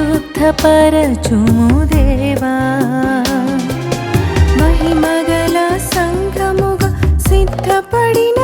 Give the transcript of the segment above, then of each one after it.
శుద్ధపరచుము దేవా. మహిమగల సంఘముగా సిద్ధపడిన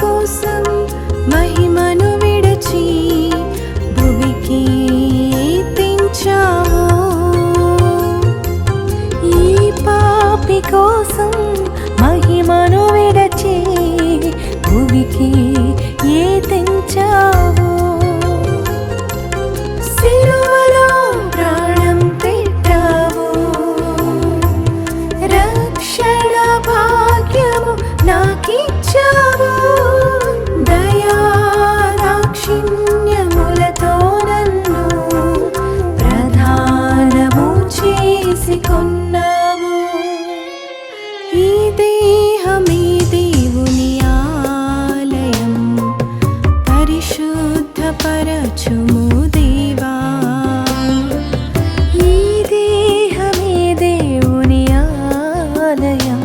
కోసం మహిమను విడచి భువికి తెంచావు ఈ పాపి కోసం మహిమను విడచి భువికి ఏ ప్రాణం రక్షణ బలపరచుము దేవా. ఈ దేహమే దేవుని ఆలయం.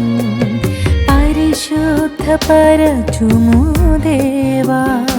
పరిశుద్ధపరచుము దేవా.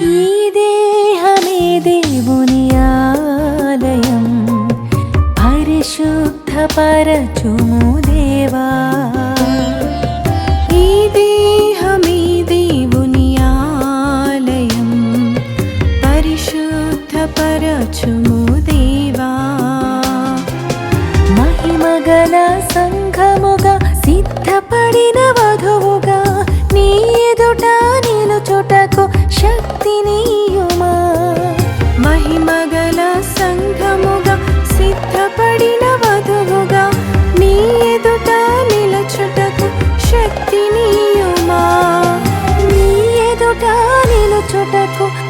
ഈ ദേഹമേ ദേവുനിയാലയം. പരിശുദ്ധ പരചുമു ദേവാ. ছোট